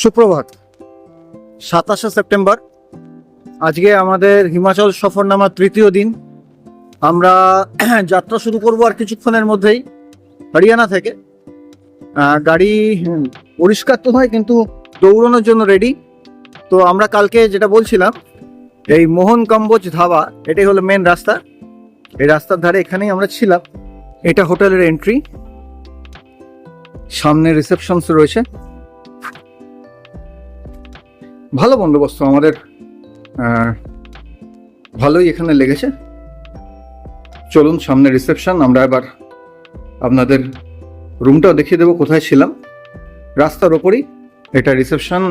সুপ্রভাত। সাতাশে সেপ্টেম্বর, আজকে আমাদের হিমাচল সফরনামার তৃতীয় দিন। আমরা যাত্রা শুরু করব আর কিছুক্ষণের মধ্যেই, হরিয়ানা থেকে। গাড়ি পরিষ্কার তো হয়, কিন্তু দৌড়ানোর জন্য রেডি তো আমরা কালকে যেটা বলছিলাম, এই মোহন কম্বোজ ধাবা, এটাই হলো মেন রাস্তা। এই রাস্তার ধারে এখানেই আমরা ছিলাম। এটা হোটেলের এন্ট্রি সামনে রিসেপশনস রয়েছে। ভালো বন্দোবস্ত আমাদের ভালোই এখানে লেগেছে। চলুন, সামনে রিসেপশন আমরা এবার আপনাদের রুমটাও দেখিয়ে দেবো কোথায় ছিলাম। রাস্তার ওপরই এটা রিসেপশন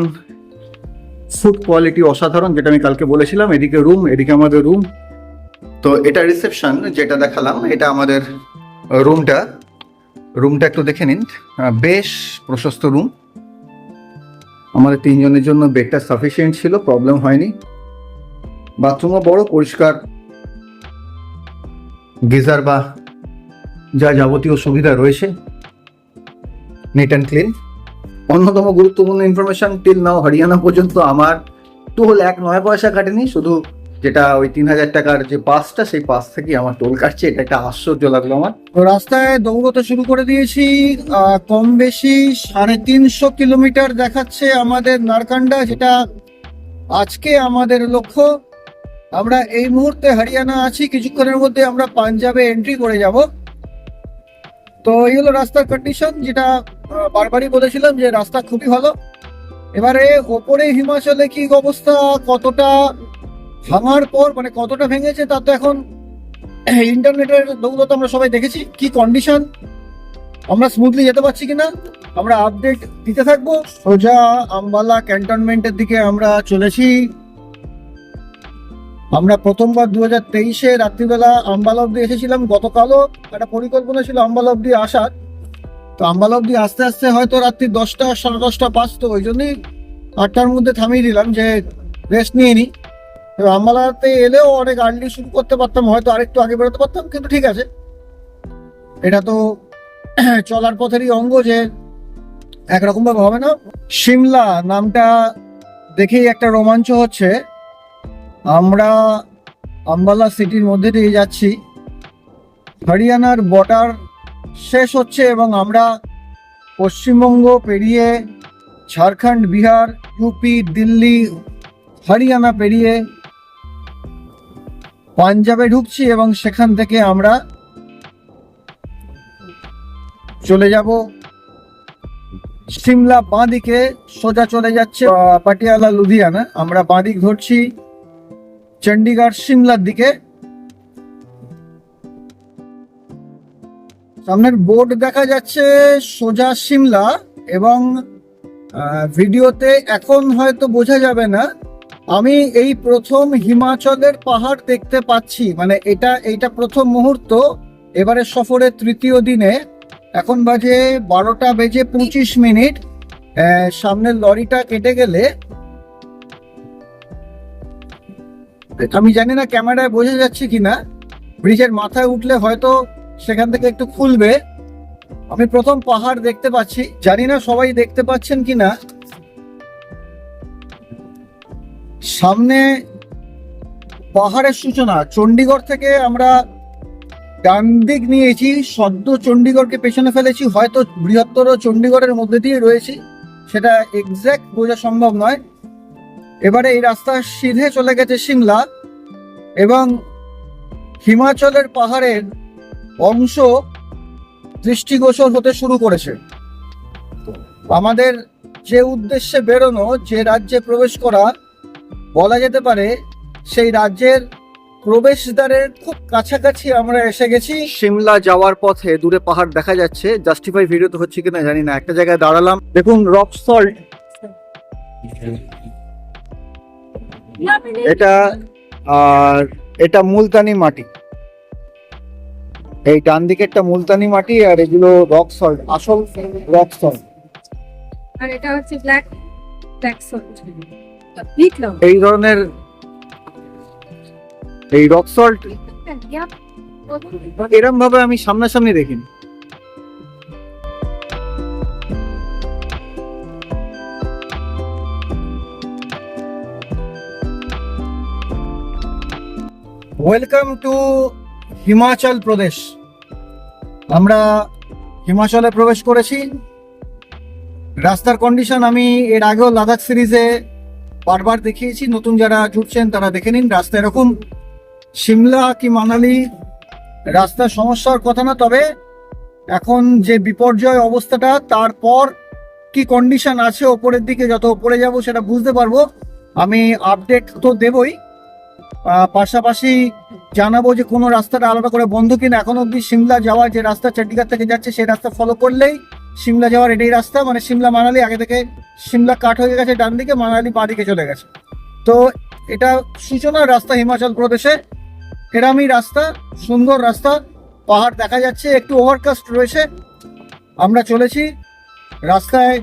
ফুড কোয়ালিটি অসাধারণ, যেটা আমি কালকে বলেছিলাম, এদিকে রুম এদিকে আমাদের রুম তো এটা রিসেপশন যেটা দেখালাম, এটা আমাদের রুমটা রুমটা একটু দেখে নিন। বেশ প্রশস্ত রুম আমাদের তিনজনের জন্য বেডটা সাফিসিয়েন্ট ছিল প্রবলেম হয়নি। বাথরুমও বড়, পরিষ্কার। গিজার বা যা যাবতীয় সুবিধা রয়েছে নিট অ্যান্ড ক্লিন অন্যতম গুরুত্বপূর্ণ ইনফরমেশন টিল নাও হরিয়ানা পর্যন্ত আমার টোল এক নয় পয়সা কাটেনি শুধু যেটা ওই তিন হাজার টাকার যে বাসটা, সেই বাস থেকে আমার টোল কাটছে। এটা একটা আশ্চর্য লাগল আমার। রাস্তায় দৌড়তে শুরু করে দিয়েছি। কম বেশি সাড়ে তিনশো কিলোমিটার দেখাচ্ছে আমাদের নারকান্ডা, যেটা আজকে আমাদের লক্ষ্য। আমরা এই মুহূর্তে হরিয়ানা আছি। কিছুক্ষণের মধ্যে আমরা পাঞ্জাবে এন্ট্রি করে যাব। তো এই হলো রাস্তার কন্ডিশন যেটা বারবারই বলেছিলাম যে রাস্তা খুবই ভালো। এবারে ওপরে হিমাচলে কি অবস্থা? কতটা ভাঙার পর মানে কতটা ভেঙেছে তা তো এখন ইন্টারনেটের দৌলত আমরা সবাই দেখেছি। কি কন্ডিশন আমরা স্মুথলি যেতে পারছি কিনা? আমরা আপডেট দিতে থাকব। সোজা আম্বালা ক্যান্টনমেন্টের দিকে আমরা চলেছি। আমরা প্রথমবার দু হাজার তেইশে রাত্রিবেলা আম্বালা অব্দি এসেছিলাম, গতকালও একটা পরিকল্পনা ছিল আম্বালা অব্দি আসার। তো আম্বালা অব্দি আস্তে আস্তে হয়তো রাত্রি দশটা, সাড়ে দশটা বাজতো ওই জন্যই আটটার মধ্যে থামিয়ে দিলাম যে রেস্ট নিয়ে নিই তো আম্বালাতে এলেও অনেক আর্লি শুরু করতে পারতাম, হয়তো আরেকটু আগে বেরোতে পারতাম, কিন্তু ঠিক আছে। এটা তো চলার পথেরই অঙ্গ যে একরকম ভাবে হবে না। সিমলা নামটা দেখেই একটা রোমাঞ্চ হচ্ছে। আমরা আম্বালা সিটির মধ্যে দিয়ে যাচ্ছি। হরিয়ানার বর্ডার শেষ হচ্ছে এবং আমরা পশ্চিমবঙ্গ পেরিয়ে ঝাড়খণ্ড, বিহার, ইউপি, দিল্লি, হরিয়ানা পেরিয়ে পাঞ্জাবে ঢুকছি এবং সেখান থেকে আমরা চলে যাব। সিমলা বাঁদিকে সোজা চলে যাচ্ছে পাটিয়ালা লুধিয়ানা। আমরা বাঁদিক ধরছি চণ্ডীগড় সিমলার দিকে। সামনের বোর্ড দেখা যাচ্ছে সোজা সিমলা এবং ভিডিওতে এখন হয়তো বোঝা যাবে না। আমি এই প্রথম হিমাচলের পাহাড় দেখতে পাচ্ছি মানে এটা, এইটা প্রথম মুহূর্ত। এবারে সফরের তৃতীয় দিনে, এখন বাজে বারোটা বেজে পঁচিশ মিনিট। সামনের লরিটা কেটে গেলে, আমি জানি না ক্যামেরায় বোঝা যাচ্ছে কিনা, ব্রিজের মাথায় উঠলে হয়তো সেখান থেকে একটু খুলবে। আমি প্রথম পাহাড় দেখতে পাচ্ছি, জানি না সবাই দেখতে পাচ্ছেন কিনা। সামনে পাহাড়ের সূচনা, চণ্ডীগড় থেকে আমরা ডান দিক নিয়েছি, সদ্য চণ্ডীগড়কে পেছনে ফেলেছি, হয়তো বৃহত্তর চণ্ডীগড়ের মধ্যে দিয়ে রয়েছি, সেটা এক্স্যাক্ট বোঝা সম্ভব নয়। এবারে এই রাস্তা সিধে চলে গেছে সিমলা এবং হিমাচলের পাহাড়ের অংশ দৃষ্টিগোচর হতে শুরু করেছে। আমাদের যে উদ্দেশ্যে বেরোনো, যে রাজ্যে প্রবেশ করা বলা যেতে পারে সেই রাজ্যের প্রবেশদ্বারের খুব কাছাকাছি আমরা এসে গেছি। সিমলা যাওয়ার পথে দূরে পাহাড় দেখা যাচ্ছে। জাস্টিফাই ভিডিও তো হচ্ছে কিনা জানি না। একটা জায়গায় দাঁড়ালাম। দেখুন রক সল্ট এটা আর এটা মুলতানি মাটি। এই ডান দিকেরটা মুলতানি মাটি আর এগুলো রক সল্ট আসল রক সল্ট আর এটা হচ্ছে ব্ল্যাক ব্ল্যাক সল্ট এই ধরনের এই রক সল্ট এরম ভাবে আমি সামনাসামনি দেখিনি। ওয়েলকাম টু হিমাচল প্রদেশ আমরা হিমাচলে প্রবেশ করেছি। রাস্তার কন্ডিশন আমি এর আগেও লাদাখ সিরিজে বারবার দেখিয়েছি, নতুন যারা জুটছেন তারা দেখে নিন রাস্তা এরকম। সিমলা কি মানালি রাস্তার সমস্যার কথা না, তবে এখন যে বিপর্যয় অবস্থাটা, তারপর কি কন্ডিশন আছে ওপরের দিকে যত ওপরে যাব সেটা বুঝতে পারব। আমি আপডেট তো দেবই। পাশাপাশি জানাব যে কোনো রাস্তাটা আলাদা করে বন্ধ কিনা। এখন অব্দি সিমলা যাওয়ার যে রাস্তা, চণ্ডীগড় থেকে যাচ্ছে, সেই রাস্তা ফলো করলেই সিমলা যাওয়ার এটাই রাস্তা মানে সিমলা মানালি আগে থেকে সিমলা কাট হয়ে গেছে ডান দিকে, মানালি বাঁ দিকে চলে গেছে। তো এটা সূচনার রাস্তা হিমাচল প্রদেশে। এরামই রাস্তা, সুন্দর রাস্তা, পাহাড় দেখা যাচ্ছে, একটু ওভারকাস্ট রয়েছে। আমরা চলেছি। রাস্তায়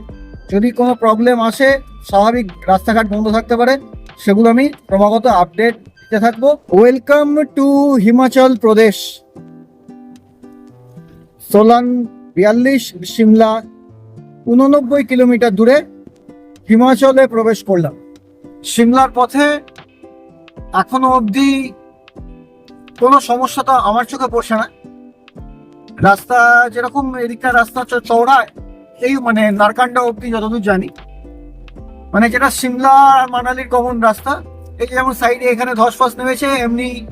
যদি কোনো প্রবলেম আসে, স্বাভাবিক রাস্তাঘাট বন্ধ থাকতে পারে। সেগুলো আমি ক্রমাগত আপডেট দিতে থাকব। ওয়েলকাম টু হিমাচল প্রদেশ সোলান বিয়াল্লিশ, সিমলা, উননব্বই কিলোমিটার দূরে হিমাচলে প্রবেশ করলাম। সিমলার পথে এখনও অবধি কোনো সমস্যা তো আমার চোখে পড়ছে না। রাস্তা যেরকম এদিকটা রাস্তা চ- চওড়া এই মানে নারকান্ডা অবধি যতদূর জানি। মানে যেটা সিমলা আর মানালির কমন রাস্তা, এই যেমন সাইডে এখানে ধস ফস নেমেছে, এমনি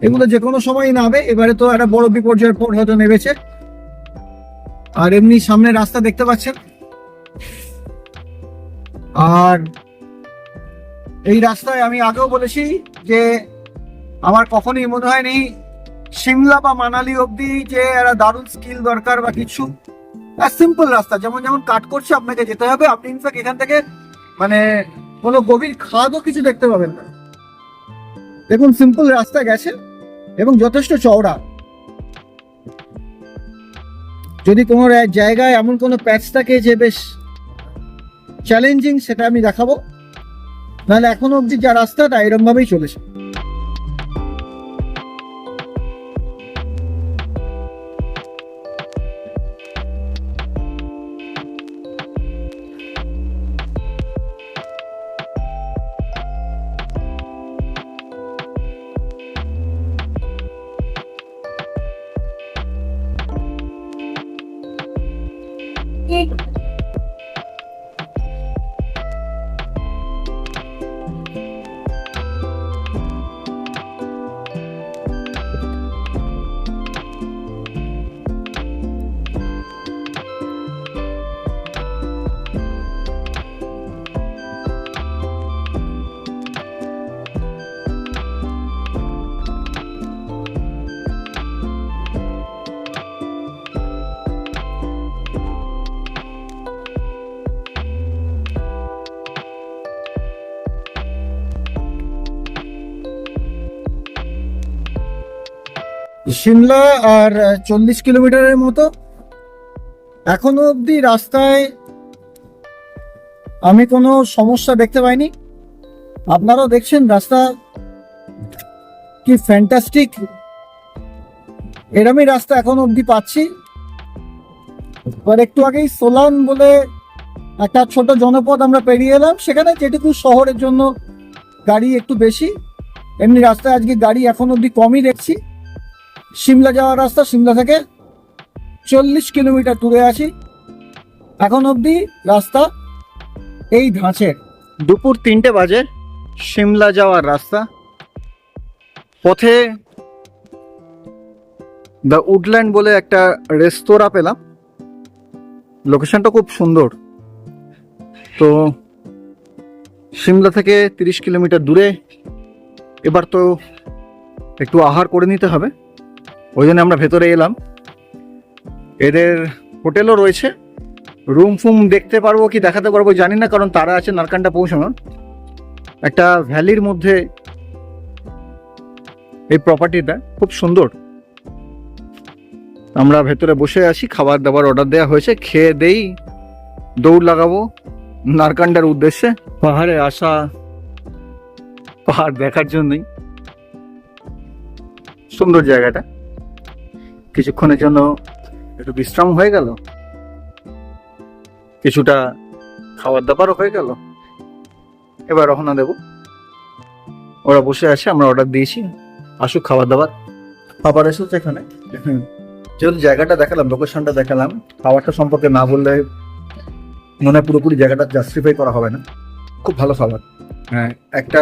এগুলো যে কোনো সময় নামবে এবারে তো একটা বড় বিপর্যয়ের পর হয়তো নেমেছে। আর এমনি সামনে রাস্তা দেখতে পাচ্ছেন। আর এই রাস্তায় আমি আগেও বলেছি যে আমার কখনোই মনে হয়নি সিমলা বা মানালি অবধি যে একটা দারুণ স্কিল দরকার বা কিছু। সিম্পল রাস্তা, যেমন যেমন কাট করছে, আপনাকে যেতে হবে। আপনি ইনফ্যাক্ট এখান থেকে মানে কোনো গভীর খাদও কিছু দেখতে পাবেন না। দেখুন সিম্পল রাস্তা গেছে এবং যথেষ্ট চওড়া। যদি কোনো জায়গায় এমন কোনো প্যাচ থাকে যে বেশ চ্যালেঞ্জিং সেটা আমি দেখাবো। নাহলে এখনও অবধি যা রাস্তাটা এরকমভাবেই চলেছে। সিমলা আর চল্লিশ কিলোমিটারের মতো। এখনও অবধি রাস্তায় আমি কোনো সমস্যা দেখতে পাইনি। আপনারাও দেখছেন রাস্তা কি ফ্যান্টাস্টিক এরমই রাস্তা এখন অবধি পাচ্ছি। এবার একটু আগেই সোলান বলে একটা ছোট জনপদ আমরা পেরিয়ে এলাম। সেখানে যেটুকু শহরের জন্য গাড়ি একটু বেশি, এমনি রাস্তায় আজকে গাড়ি এখন অবধি কমই দেখছি। সিমলা যাওয়ার রাস্তা, সিমলা থেকে চল্লিশ কিলোমিটার দূরে আছি। এখন অবধি রাস্তা এই ধাঁচের। দুপুর তিনটে বাজে, সিমলা যাওয়ার রাস্তা। পথে দ্য উডল্যান্ড বলে একটা রেস্তোরাঁ পেলাম। লোকেশনটা খুব সুন্দর। তো সিমলা থেকে তিরিশ কিলোমিটার দূরে, এবার তো একটু আহার করে নিতে হবে। ওই জন্য আমরা ভেতরে এলাম। এদের হোটেলও রয়েছে। রুম ফুম দেখতে পারব কি দেখাতে পারব জানি না, কারণ তারা আছে নারকান্ডা পৌঁছানোর। একটা ভ্যালির মধ্যে এই প্রপার্টিটা খুব সুন্দর। আমরা ভেতরে বসে আছি, খাবার দাবার অর্ডার দেওয়া হয়েছে, খেয়ে দেই, দৌড় লাগাবো নারকান্ডার উদ্দেশ্যে। পাহাড়ে আসা, পাহাড় দেখার জন্যই। সুন্দর জায়গাটা। কিছুক্ষণের জন্য একটু বিশ্রাম হয়ে গেল। কিছুটা খাবার দাবারও হয়ে গেল। এবার রহনা দেব। ওরা বসে আছে আমরা অর্ডার দিয়েছি। আসুক খাবার দাবার খাবার এসেছে এখানে। যেহেতু জায়গাটা দেখালাম লোকেশনটা দেখালাম খাবারটা সম্পর্কে না বললে মনে হয় পুরোপুরি জায়গাটা জাস্টিফাই করা হবে না। খুব ভালো খাবার। হ্যাঁ একটা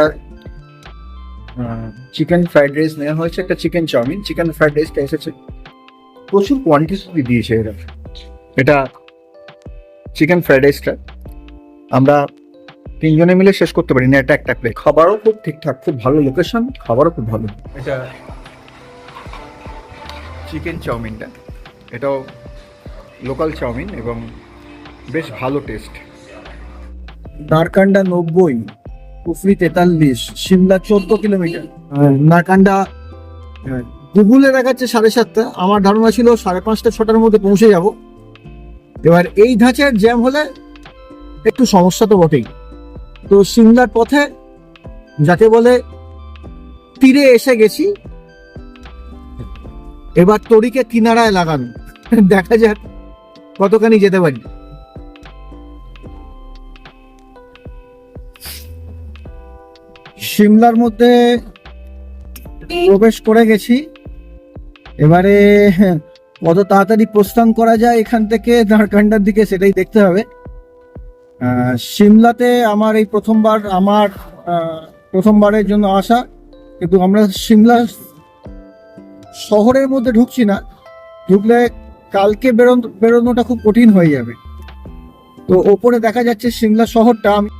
চিকেন ফ্রাইড রাইস নেওয়া হয়েছে একটা চিকেন চাউমিন। চিকেন ফ্রাইড রাইসটা এসেছে প্রচুর কোয়ান্টিটি দিয়েছে এরা। এটা চিকেন ফ্রাইড রাইসটা আমরা তিনজনে মিলে শেষ করতে পারি না, এটা একটা প্লেট খাবারও খুব ঠিকঠাক, খুব ভালো লোকেশন খাবারও খুব ভালো। এটা চিকেন চাউমিনটা এটাও লোকাল চাউমিন এবং বেশ ভালো টেস্ট নারকান্ডা নব্বই কুফরি তেতাল্লিশ সিমলা চোদ্দ কিলোমিটার। নারকান্ডা গুগলে দেখাচ্ছে সাড়ে সাতটা, আমার ধারণা ছিল সাড়ে পাঁচটা, ছটার মধ্যে পৌঁছে যাব। এবার এই ধাঁচের জ্যাম হলে একটু সমস্যা তো বটেই। তো সিমলার পথে যাকে বলে তীরে এসে গেছি। এবার তরিকে কিনারায় লাগানো। দেখা যাক কতখানি যেতে পারি। সিমলার মধ্যে প্রবেশ করে গেছি। এবারে, কত তাড়াতাড়ি প্রস্থান করা যায় এখান থেকে নারকান্ডার দিকে সেটাই দেখতে হবে। সিমলাতে আমার এই প্রথমবার, আমার প্রথমবারের জন্য আসা কিন্তু আমরা সিমলা শহরের মধ্যে ঢুকছি না, ঢুকলে কালকে বেরোন, বেরোনোটা খুব কঠিন হয়ে যাবে। তো ওপরে দেখা যাচ্ছে সিমলা শহরটা আমি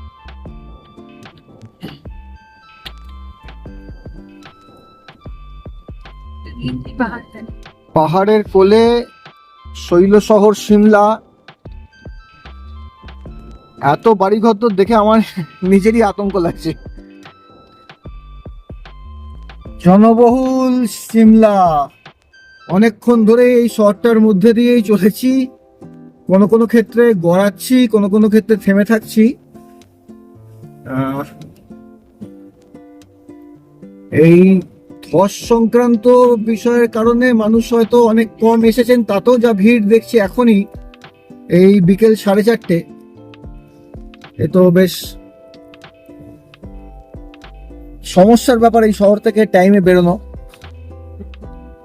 পাহাড়ের কোলে শৈল শহর সিমলা। এত বাড়িঘর তো দেখে আমার নিজেরই আতঙ্ক লাগছে। জনবহুল সিমলা। অনেকক্ষণ ধরে এই শহরটার মধ্যে দিয়েই চলেছি। কোনো কোনো ক্ষেত্রে গড়াচ্ছি, কোনো কোনো ক্ষেত্রে থেমে থাকছি। এই ধস সংক্রান্ত বিষয়ের কারণে মানুষ হয়তো অনেক কম এসেছেন, তাতেও যা ভিড় দেখছি এখনই, এই বিকেল সাড়ে চারটে। এ তো বেশ সমস্যার ব্যাপার এই শহর থেকে টাইমে বেরোনো।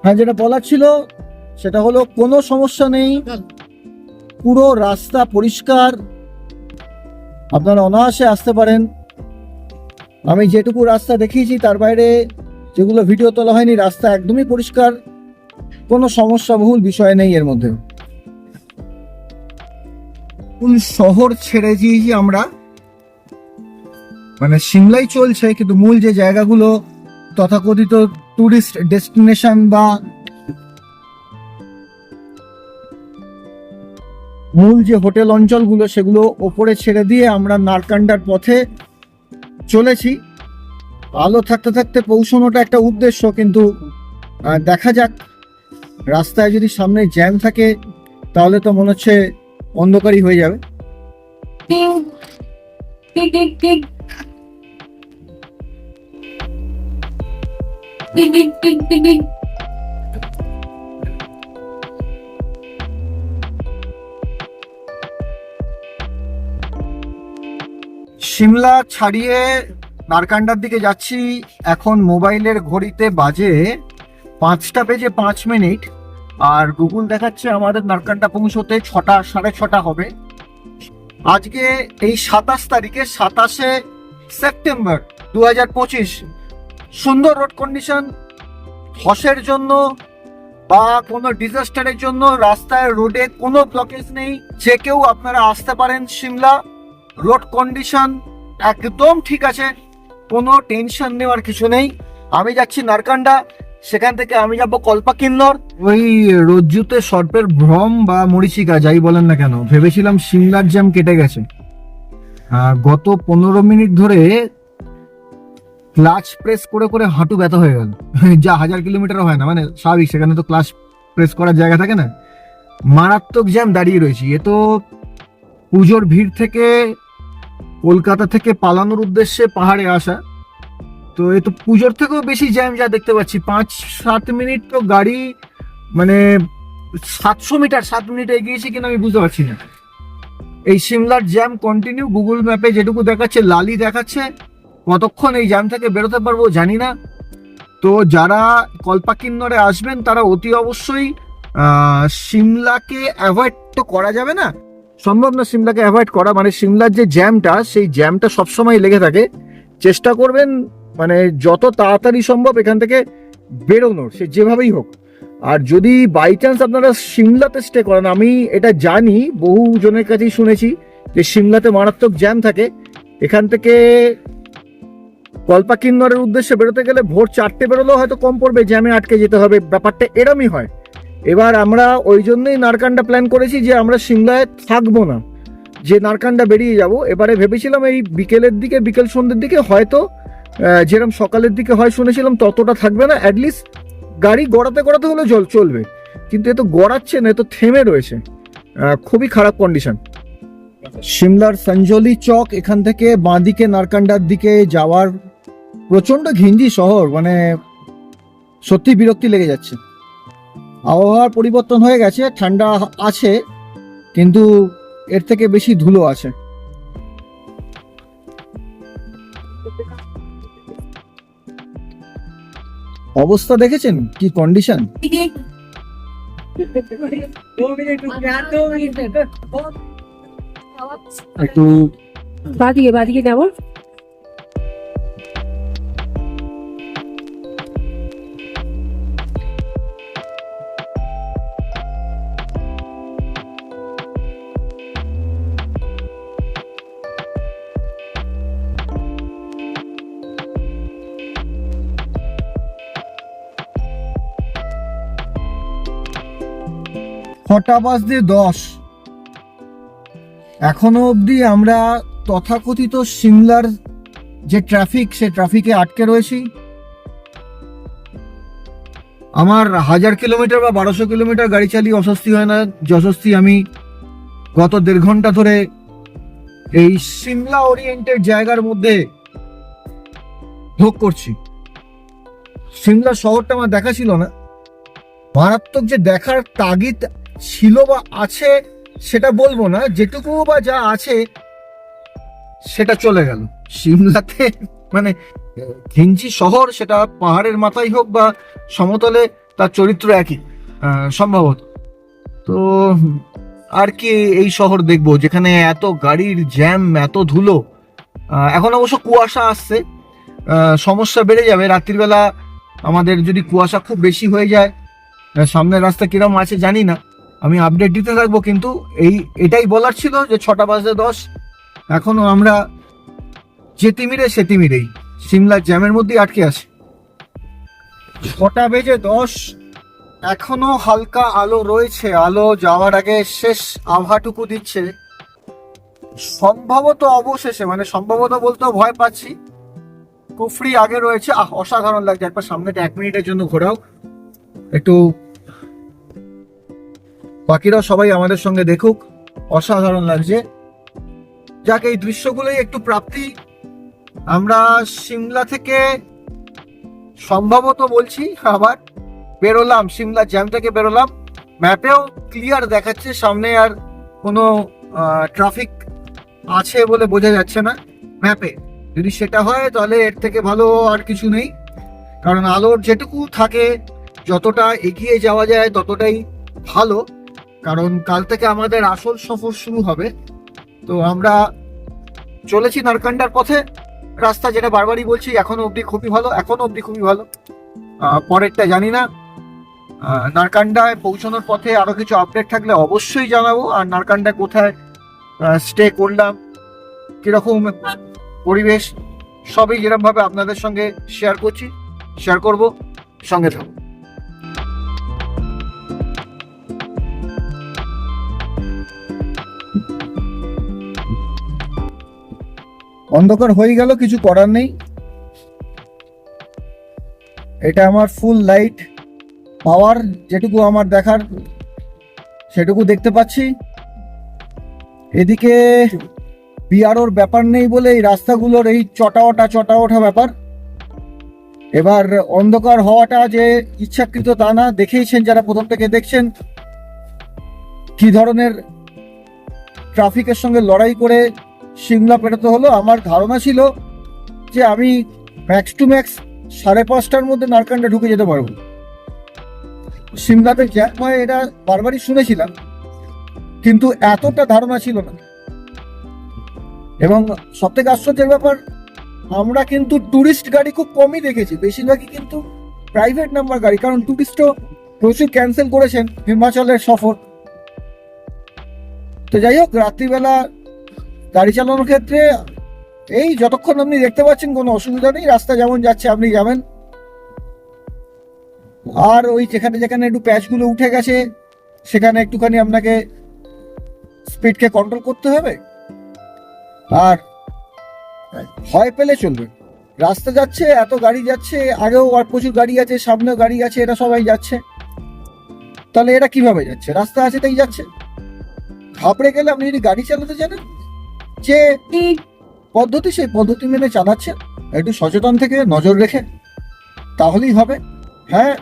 হ্যাঁ যেটা বলার ছিল, সেটা হলো কোনো সমস্যা নেই, পুরো রাস্তা পরিষ্কার। আপনারা অনায়াসে আসতে পারেন। আমি যেটুকু রাস্তা দেখিয়েছি, তার বাইরে যেগুলো ভিডিও তোলা হয়নি, রাস্তা একদমই পরিষ্কার। কোনো সমস্যাবহুল বিষয় নেই এর মধ্যে কোন শহর ছেড়ে দিয়েছি আমরা মানে সিমলাই চলছে, কিন্তু মূল যে জায়গাগুলো তথাকথিত টুরিস্ট ডেস্টিনেশন বা মূল যে হোটেল অঞ্চলগুলো, সেগুলো ওপরে ছেড়ে দিয়ে আমরা নারকান্ডার পথে চলেছি। আলো থাকতে থাকতে পৌঁছানোটা একটা উদ্দেশ্য কিন্তু দেখা যাক। রাস্তায় যদি সামনে জ্যাম থাকে তাহলে তো মনে হচ্ছে অন্ধকারই হয়ে যাবে। সিমলা ছাড়িয়ে নারকান্ডার দিকে যাচ্ছি। এখন মোবাইলের ঘড়িতে বাজে পাঁচটা বেজে পাঁচ মিনিট। আর গুগল দেখাচ্ছে আমাদের নারকান্ডা পৌঁছতে ছটা, সাড়ে ছটা হবে। আজকে এই সাতাশ তারিখে, সাতাশে সেপ্টেম্বর দু হাজার পঁচিশ। সুন্দর রোড কন্ডিশন ধসের জন্য বা কোনো ডিজাস্টারের জন্য রাস্তায় রোডে কোনো ব্লকেজ নেই। যে কেউ আপনারা আসতে পারেন সিমলা রোড কন্ডিশন একদম ঠিক আছে। কোনো টেনশন নেওয়ার কিছু নেই। আমি যাচ্ছি নারকান্ডা, সেখান থেকে আমি যাব কল্পা কিন্নর ওই রজ্জুতে সর্পের ভ্রম বা মরিচিকা, যাই বলেন না কেন, ভেবেছিলাম সিমলার জ্যাম কেটে গেছে। গত পনেরো মিনিট ধরে ক্লাচ প্রেস করে করে হাঁটু ব্যথা হয়ে গেল। যা হাজার কিলোমিটার হয় না মানে স্বাভাবিক, সেখানে তো ক্লাচ প্রেস করার জায়গা থাকে না। মারাত্মক জ্যাম দাঁড়িয়ে রয়েছি। এ তো পুজোর ভিড় থেকে কলকাতা থেকে পালানোর উদ্দেশ্যে পাহাড়ে আসা। তো এ তো পুজোর থেকেও বেশি জ্যাম যা দেখতে পাচ্ছি। পাঁচ, সাত মিনিট তো গাড়ি মানে সাতশো মিটার, সাত মিনিট এগিয়েছে কিনা আমি বুঝতে পারছি না। এই সিমলার জ্যাম কন্টিনিউ গুগল ম্যাপে যেটুকু দেখাচ্ছে, লালি দেখাচ্ছে, কতক্ষণ এই জ্যাম থেকে বেরোতে পারব জানি না। তো যারা কল্পাকিন্নরে আসবেন, তারা অতি অবশ্যই সিমলাকে অ্যাভয়েড তো করা যাবে না। সম্ভব না সিমলাকে অ্যাভয়েড করা মানে সিমলার যে জ্যামটা সেই জ্যামটা সবসময় লেগে থাকে। চেষ্টা করবেন মানে যত তাড়াতাড়ি সম্ভব এখান থেকে বেরোনোর, সে যেভাবেই হোক। আর যদি বাই চান্স আপনারা সিমলাতে স্টে করেন, আমি এটা জানি বহু জনের কাছেই শুনেছি যে সিমলাতে মারাত্মক জ্যাম থাকে। এখান থেকে কল্পাকিন্নরের উদ্দেশ্যে বেরোতে গেলে ভোর চারটে বেরোলেও হয়তো কম পড়বে জ্যামে আটকে যেতে হবে। ব্যাপারটা এরমই হয়। এবার আমরা ওই জন্যই নারকান্ডা প্ল্যান করেছি যে আমরা সিমলায় থাকব না। যে নারকান্ডা বেরিয়ে যাব। এবারে ভেবেছিলাম এই বিকেলের দিকে, বিকেল সন্ধ্যের দিকে হয়তো যেরকম সকালের দিকে হয় শুনেছিলাম, ততটা থাকবে না। অ্যাটলিস্ট গাড়ি গড়াতে গড়াতে হলে জল চলবে। কিন্তু এ তো গড়াচ্ছে না, এ তো থেমে রয়েছে। খুবই খারাপ কন্ডিশন সিমলার সঞ্জলি চক এখান থেকে বাঁদিকে নারকান্ডার দিকে যাওয়ার প্রচণ্ড ঘিঞ্জি শহর মানে সত্যি বিরক্তি লেগে যাচ্ছে। আবহাওয়ার পরিবর্তন হয়ে গেছে, ঠান্ডা আছে, কিন্তু এর থেকে বেশি ধুলো আছে। অবস্থা দেখেছেন? কি কন্ডিশন একটু বাদিকে বাদিকে যাব। ছটা বাজতে দশ? এখনও অবধি আমরা তথাকথিত সিমলার যে ট্রাফিক, সে ট্রাফিকে আটকে রয়েছি। আমার হাজার কিলোমিটার বা বারোশো কিলোমিটার গাড়ি চালিয়ে অস্বস্তি হয় না যশস্তি আমি গত দেড় ঘণ্টা ধরে এই সিমলা ওরিয়েন্টেড জায়গার মধ্যে ভোগ করছি। সিমলা শহরটা আমার দেখা ছিল না। মারাত্মক যে দেখার তাগিদ ছিল বা আছে, সেটা বলব না। যেটুকু বা যা আছে, সেটা চলে গেল। সিমলাতে মানে ঘিঞ্জি শহর, সেটা পাহাড়ের মাথায় হোক বা সমতলে, তার চরিত্র একই সম্ভবত। তো, আর কি এই শহর দেখব, যেখানে এত গাড়ির জ্যাম, এত ধুলো। এখন অবশ্য কুয়াশা আসছে। সমস্যা বেড়ে যাবে। রাত্রিবেলা আমাদের যদি কুয়াশা খুব বেশি হয়ে যায় সামনের রাস্তা কিরম আছে জানি না। আমি আপডেট দিতে থাকব, কিন্তু এই, এটাই বলার ছিল যে ছটা বাজে দশ। এখনও আমরা যে তিমিরে সে তিমিরেই সিমলা জ্যামের মধ্যেই আটকে আছি। ছটা বেজে দশ, এখনও হালকা আলো রয়েছে। আলো যাওয়ার আগে শেষ আভাটুকু দিচ্ছে। সম্ভবত অবশেষে মানে সম্ভবত বলতেও ভয় পাচ্ছি। কুফরি আগে রয়েছে। আহ, অসাধারণ লাগছে। একবার সামনেটা এক মিনিটের জন্য ঘোরাও। একটু বাকিরা সবাই আমাদের সঙ্গে দেখুক। অসাধারণ লাগছে। যাক, এই দৃশ্যগুলোই একটু প্রাপ্তি। আমরা সিমলা থেকে সম্ভবত বলছি আবার বেরোলাম, সিমলা জ্যাম থেকে বেরোলাম। ম্যাপেও ক্লিয়ার দেখাচ্ছে, সামনে আর কোনো ট্রাফিক আছে বলে বোঝা যাচ্ছে না ম্যাপে। যদি সেটা হয়, তাহলে এর থেকে ভালো আর কিছু নেই। কারণ আলোর যেটুকু থাকে, যতটা এগিয়ে যাওয়া যায়, ততটাই ভালো। কারণ কাল থেকে আমাদের আসল সফর শুরু হবে। তো আমরা চলেছি নারকান্ডার পথে। রাস্তা যেটা বারবারই বলছি, এখনও অবধি খুবই ভালো, এখনও অবধি খুবই ভালো। পরেরটা জানি না। নারকান্ডায় পৌঁছানোর পথে আরও কিছু আপডেট থাকলে অবশ্যই জানাব। আর নারকান্ডায় কোথায় স্টে করলাম, কীরকম পরিবেশ, সবই যেরকম ভাবে আপনাদের সঙ্গে শেয়ার করছি শেয়ার করব, সঙ্গে থাকুন। অন্ধকার হয়ে গেল, কিছু করার নেই। এটা আমার ফুল লাইট পাওয়ার যেটুকু আমার দেখার, সেটুকু দেখতে পাচ্ছি। এদিকে বিআরওর ব্যাপার নেই বলে এই রাস্তাগুলোর এই চটা ওঠা চটা ওঠা ব্যাপার। এবার অন্ধকার হওয়াটা যে ইচ্ছাকৃত তা না, দেখেইছেন যারা প্রথম থেকে দেখছেন। কি ধরনের ট্রাফিকের সঙ্গে লড়াই করে সিমলা পেরোতে হলো। আমার ধারণা ছিল যে আমি ম্যাক্স টু ম্যাক্স সাড়ে পাঁচটার মধ্যে নারকান্ডা ঢুকে যেতে পারব। সিমলাতে জ্যাম হয় এটা বারবারই শুনেছিলাম, কিন্তু এতটা ধারণা ছিল না। এবং সব থেকে আশ্চর্যের ব্যাপার, আমরা কিন্তু টুরিস্ট গাড়ি খুব কমই দেখেছি। বেশিরভাগই কিন্তু প্রাইভেট নাম্বার গাড়ি, কারণ টুরিস্টও প্রচুর ক্যান্সেল করেছেন হিমাচলের সফর। তো যাই হোক, রাত্রিবেলা গাড়ি চালানোর ক্ষেত্রে এই যতক্ষণ আপনি দেখতে পাচ্ছেন কোনো অসুবিধা নেই, রাস্তা যেমন যাচ্ছে আপনি যাবেন। আর ওই যেখানে যেখানে একটু প্যাচগুলো উঠে গেছে, সেখানে একটুখানি আপনাকে স্পিডকে কন্ট্রোল করতে হবে। আর ভয় পেলে চলবে। রাস্তা যাচ্ছে, এত গাড়ি যাচ্ছে, আগেও আর প্রচুর গাড়ি আছে, সামনেও গাড়ি আছে, এটা সবাই যাচ্ছে। তাহলে এটা কীভাবে যাচ্ছে? রাস্তা আছে তাই যাচ্ছে। ঘাবড়ে গেলে আপনি যদি গাড়ি চালাতে জানেন যে পদ্ধতি, সেই পদ্ধতি মেনে চালাচ্ছে, একটু সচেতন থেকে নজর রেখে, তাহলেই হবে। হ্যাঁ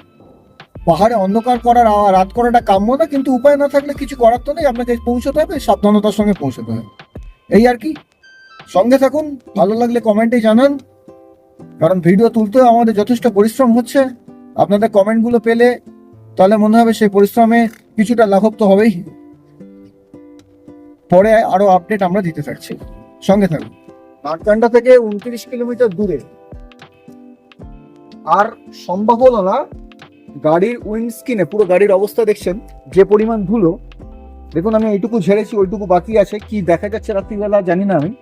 পাহাড়ে অন্ধকার করার রাত করাটা কাম্য না, কিন্তু উপায় না থাকলে কিছু করার তো নেই, আপনাকে পৌঁছতে হবে, সাবধানতার সঙ্গে পৌঁছতে হবে। এই আর কি। সঙ্গে থাকুন, ভালো লাগলে কমেন্টে জানান, কারণ ভিডিও তুলতেও আমাদের যথেষ্ট পরিশ্রম হচ্ছে। আপনাদের কমেন্টগুলো পেলে তাহলে মনে হবে সেই পরিশ্রমে কিছুটা লাঘব তো হবেই। পরে আরও আপডেট আমরা দিতে থাকছি সঙ্গে থাকুন। নাটকান্ডা থেকে উনত্রিশ কিলোমিটার দূরে। আর সম্ভব হলো না গাড়ির উইন্ডস্ক্রিনে পুরো গাড়ির অবস্থা দেখছেন, যে পরিমাণ ধুলো, দেখুন আমি এইটুকু ঝেড়েছি, ওইটুকু বাকি আছে, কি দেখা যাচ্ছে রাত্রিবেলা জানি না আমি।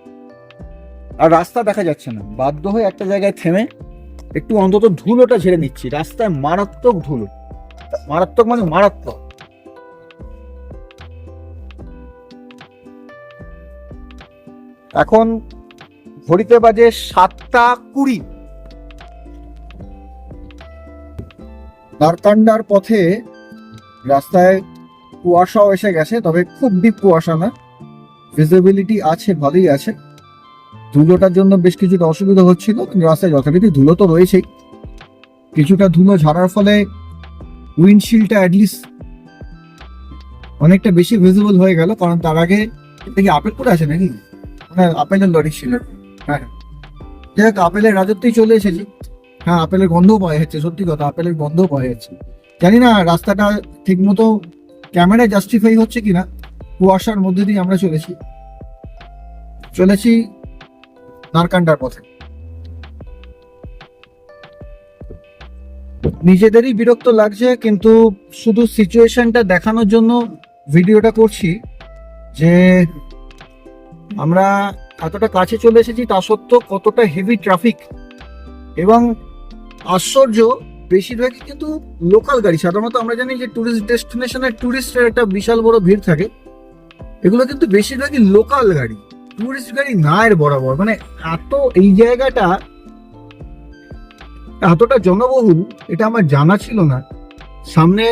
আর রাস্তা দেখা যাচ্ছে না। বাধ্য হয়ে একটা জায়গায় থেমে একটু অন্তত ধুলোটা ঝেড়ে নিচ্ছি। রাস্তায় মারাত্মক ধুলো। মারাত্মক মানে মারাত্মক। এখন ঘড়িতে বাজে সাতটা কুড়ি। নারকান্ডার পথে রাস্তায় কুয়াশাও এসে গেছে, তবে খুব ডিপ কুয়াশা না। ভিজিবিলিটি আছে, ভালোই আছে। ধুলোটার জন্য বেশ কিছুটা অসুবিধা হচ্ছিল রাস্তায় যথারীতি ধুলো তো রয়েছেই। কিছুটা ধুলো ঝাড়ার ফলে উইন্ডশিল্ডটা অ্যাটলিস্ট অনেকটা বেশি ভিজিবল হয়ে গেল, কারণ তার আগে আপেল করে আছে নাকি? মানে আপেলের লরি ছিল। হ্যাঁ। যাই হোক, আপেলের রাজত্বেই চলে এসেছি। হ্যাঁ আপেলের গন্ধও পাওয়া যাচ্ছে, সত্যি কথা, আপেলের গন্ধও পাওয়া যাচ্ছে। জানি না, রাস্তাটা ঠিক মতো ক্যামেরায় জাস্টিফাই হচ্ছে কিনা, কুয়াশার মধ্যে দিয়ে আমরা চলেছি। চলেছি নারকান্ডার পথে। নিজেদেরই বিরক্ত লাগছে, কিন্তু শুধু সিচুয়েশনটা দেখানোর জন্য ভিডিওটা করছি যে আমরা এতটা কাছে চলে এসেছি তা সত্ত্বেও কতটা হেভি ট্রাফিক এবং আশ্চর্য বেশিরভাগই কিন্তু লোকাল গাড়ি। সাধারণত আমরা জানি যে ট্যুরিস্ট ডেস্টিনেশনের ট্যুরিস্টের একটা বিশাল বড় ভিড় থাকে। এগুলো কিন্তু বেশিরভাগই লোকাল গাড়ি। টুরিস্ট গাড়ি না এর বরাবর। মানে এত এই জায়গাটা এতটা জনবহুল এটা আমার জানা ছিল না। সামনে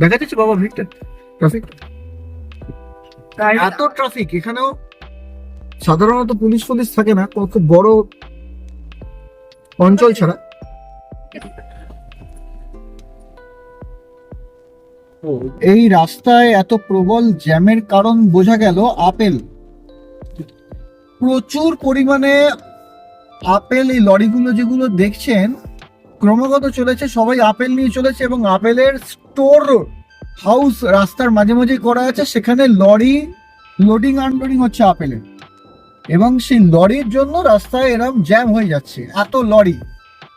দেখা যাচ্ছে বাবা ভিড়টা ট্রাফিক এত ট্রাফিক এখানেও সাধারণত পুলিশ পুলিশ থাকে না, কোনো খুব বড় অঞ্চল ছাড়া। এই রাস্তায় এত প্রবল জ্যামের কারণ বোঝা গেল আপেল। প্রচুর পরিমাণে আপেল এই লরিগুলো যেগুলো দেখছেন, ক্রমাগত চলেছে, সবাই আপেল নিয়ে চলেছে এবং আপেলের স্টোর হাউস রাস্তার মাঝে মাঝে করা আছে, সেখানে লরি লোডিং আনলোডিং হচ্ছে আপেলের। এবং সেই লরির জন্য রাস্তায় এরকম জ্যাম হয়ে যাচ্ছে, এত লরি।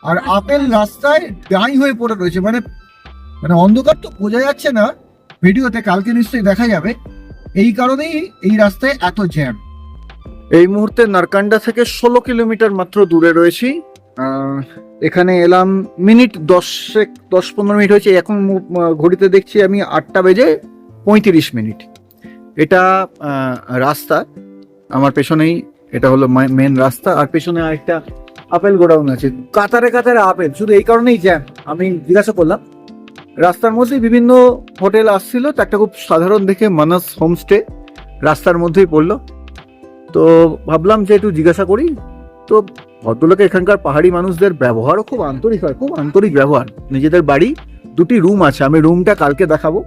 আর আপেল রাস্তায় ডাই হয়ে পড়ে রয়েছে মানে মানে অন্ধকার তো বোঝা যাচ্ছে না, ভিডিওতে কালকে নিশ্চয়ই দেখা যাবে। এই কারণেই এই রাস্তায় এত জ্যাম এই মুহূর্তে নারকান্ডা থেকে ষোলো কিলোমিটার মাত্র দূরে রয়েছি। এখানে এলাম মিনিট দশেক, দশ পনেরো মিনিট হয়েছে। এখন ঘড়িতে দেখছি আমি আটটা বেজে পঁয়ত্রিশ মিনিট। এটা রাস্তা। আমার পেছনেই এটা হলো মেন রাস্তা, আর পেছনে আরেকটা আপেল গোডাউন আছে। কাতারে কাতারে আপেল শুধু এই কারণেই জ্যাম আমি জিজ্ঞাসা করলাম, রাস্তার মধ্যে বিভিন্ন হোটেল আসছিল তো একটা খুব সাধারণ দেখে মানাস হোমস্টে রাস্তার মধ্যেই পড়ল। তো ভাবলাম যে একটু জিজ্ঞাসা করি, তো ভদ্রলোকে এখানকার পাহাড়ি মানুষদের ব্যবহারও খুব আন্তরিক হয়, খুব আন্তরিক ব্যবহার। নিজেদের বাড়ি দুটি রুম আছে, আমি রুমটা কালকে দেখাবো।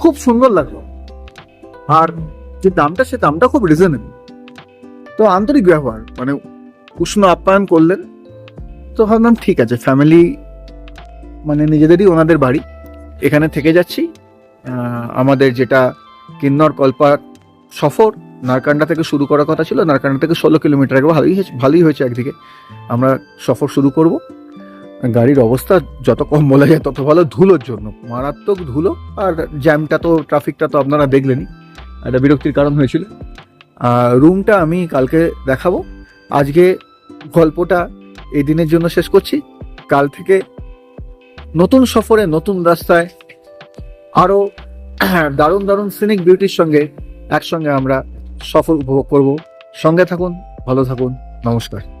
খুব সুন্দর লাগল। আর যে দামটা, সে দামটা খুব রিজনেবল তো আন্তরিক ব্যবহার মানে উষ্ণ আপ্যায়ন করলেন। তো ভাবলাম, ঠিক আছে ফ্যামিলি মানে নিজেদেরই ওনাদের বাড়ি। এখানে থেকে যাচ্ছি। আমাদের যেটা কিন্নর কল্পা সফর, নারকান্ডা থেকে শুরু করার কথা ছিল। নারকান্ডা থেকে ষোলো কিলোমিটার আগে ভালোই হয়েছে ভালোই হয়েছে একদিকে। আমরা সফর শুরু করব। গাড়ির অবস্থা যত কম বলা যায়, তত ভালো ধুলোর জন্য। মারাত্মক ধুলো, আর জ্যামটা তো ট্রাফিকটা তো আপনারা দেখলেনই। একটা বিরক্তির কারণ হয়েছিল। রুমটা আমি কালকে দেখাবো। আজকে গল্পটা এই দিনের জন্য শেষ করছি। কাল থেকে নতুন সফরে, নতুন রাস্তায় আরও দারুণ দারুণ সিনিক বিউটির সঙ্গে একসঙ্গে আমরা সফর উপভোগ করব। সঙ্গে থাকুন, ভালো থাকুন, নমস্কার।